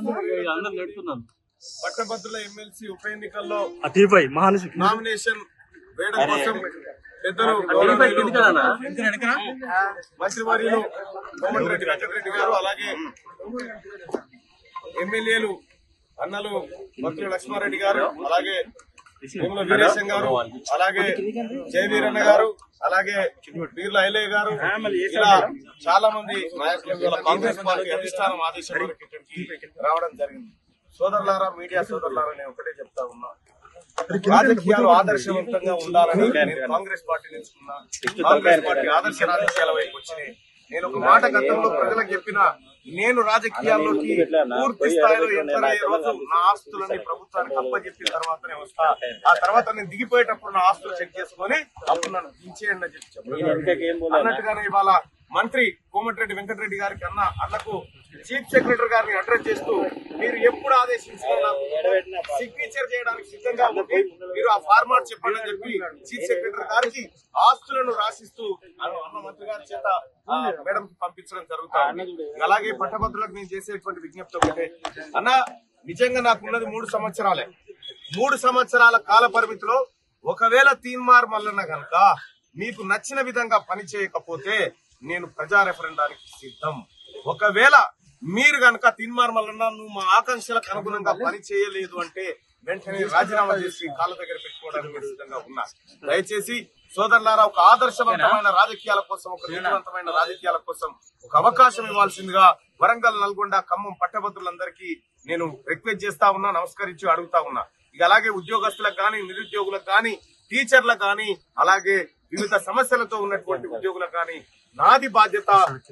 అందరు నెడుతున్నాను పట్టభద్రుల ఎమ్మెల్సీ ఉప ఎన్నికల్లో నామినేషన్ వేయడం కోసం పెద్దలు ఎందుకన్నా? మంత్రివర్యులు కోమటిరెడ్డి వెంకటరెడ్డి గారు అలాగే ఎమ్మెల్యేలు అన్నలు మంత్రి లక్ష్మారెడ్డి గారు అలాగే వేముల వీరేశం గారు అలాగే జయవీరన్న గారు అలాగే వీర్ల ఐలయ్య గారు ఇలా చాలా మంది నాయకులు కాంగ్రెస్ పార్టీ అధిష్టానం ఆదేశం రావడం జరిగింది. సోదరులారా మీడియా సోదరులారా నేను ఒకటే చెప్తా ఉన్నా. రాజకీయాలు ఆదర్శవంతంగా ఉండాలని నేను కాంగ్రెస్ పార్టీ ఎంచుకున్నా కాంగ్రెస్ పార్టీ ఆదర్శ రాజకీయాల వైపు వచ్చినాయి. నేను ఒక మాట గతంలో ప్రజలకు చెప్పిన నేను రాజకీయాల్లోకి పూర్తి స్థాయిలో అయ్యే రోజు నా ఆస్తులని ప్రభుత్వానికి అప్పచెప్పిన తర్వాతనే వస్తా. ఆ తర్వాత నేను దిగిపోయేటప్పుడు నా ఆస్తులు చెక్ చేసుకొని అప్పుడు నన్ను దించేయండి అని చెప్పి అన్నట్టుగానే ఇవాళ మంత్రి కోమటిరెడ్డి వెంకటరెడ్డి గారికి అన్న అన్నకు చీఫ్ సెక్రటరీ గారిని అడ్రస్ చేస్తూ మీరు ఎప్పుడు ఆదేశించినా సిగ్నేచర్ చేయడానికి సిద్ధంగా ఉండి మీరు ఆ ఫార్మాట్ చెప్పండి అని చెప్పి చీఫ్ సెక్రటరీ గారికి ఆస్తులను రాసిస్తూ అన్న మంత్రి గారి చేత మేడం పంపించడం జరుగుతుంది అలాగే పట్టభద్రులకు నేను చేసేటువంటి విజ్ఞప్తి ఒకటే. అన్న నిజంగా నాకున్నది మూడు సంవత్సరాలే. మూడు సంవత్సరాల కాల పరిమితిలో ఒకవేళ తీన్మార్ మల్లన్న గనక మీకు నచ్చిన విధంగా పని చేయకపోతే నేను ప్రజా రెఫరెండానికి సిద్ధం. ఒకవేళ మీరు గనక తీన్మార్ మల్లన్న నువ్వు మా ఆకాంక్షలకు అనుగుణంగా పని చేయలేదు అంటే వెంటనే రాజీనామా చేసి కాళ్ళ దగ్గర పెట్టుకోవడానికి సిద్ధంగా ఉన్నా. దయచేసి సోదరులారా ఒక ఆదర్శవంతమైన రాజకీయాల కోసం ఒక నీతివంతమైన రాజకీయాల కోసం ఒక అవకాశం ఇవ్వాల్సిందిగా వరంగల్ నల్గొండ ఖమ్మం పట్టభద్రులందరికీ నేను రిక్వెస్ట్ చేస్తా ఉన్నా నమస్కరించి అడుగుతా ఉన్నా. ఇక అలాగే ఉద్యోగస్తులకు కానీ నిరుద్యోగులకు కానీ టీచర్లకు కానీ అలాగే వివిధ సమస్యలతో ఉన్నటువంటి ఉద్యోగులకు కానీ నాది బాధ్యత.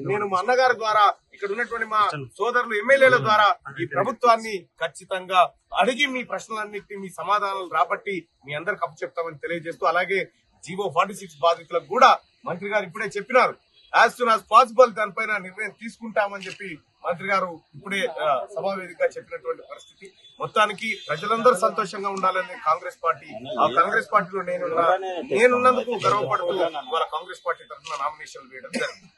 నేను మా అన్నగారి ద్వారా ఇక్కడ ఉన్నటువంటి మా సోదరులు ఎమ్మెల్యేల ద్వారా ఈ ప్రభుత్వాన్ని ఖచ్చితంగా అడిగి మీ ప్రశ్నలన్నింటినీ మీ సమాధానాలు రాబట్టి మీ అందరికి అప్పు చెప్తామని తెలియజేస్తూ అలాగే జీవో ఫార్టీ సిక్స్ బాధితులకు కూడా మంత్రి గారు ఇప్పుడే చెప్పినారు. యాజ్ సూన్ యాజ్ పాసిబుల్ దానిపైన నిర్ణయం తీసుకుంటామని చెప్పి మంత్రి గారు ఇప్పుడే సభావేదికగా చెప్పినటువంటి పరిస్థితి. మొత్తానికి ప్రజలందరూ సంతోషంగా ఉండాలని కాంగ్రెస్ పార్టీ ఆ కాంగ్రెస్ పార్టీలో నేనున్నా నేనున్నందుకు గర్వపడుతూ ఇవాళ కాంగ్రెస్ పార్టీ తరఫున నామినేషన్ వేయడం జరిగింది.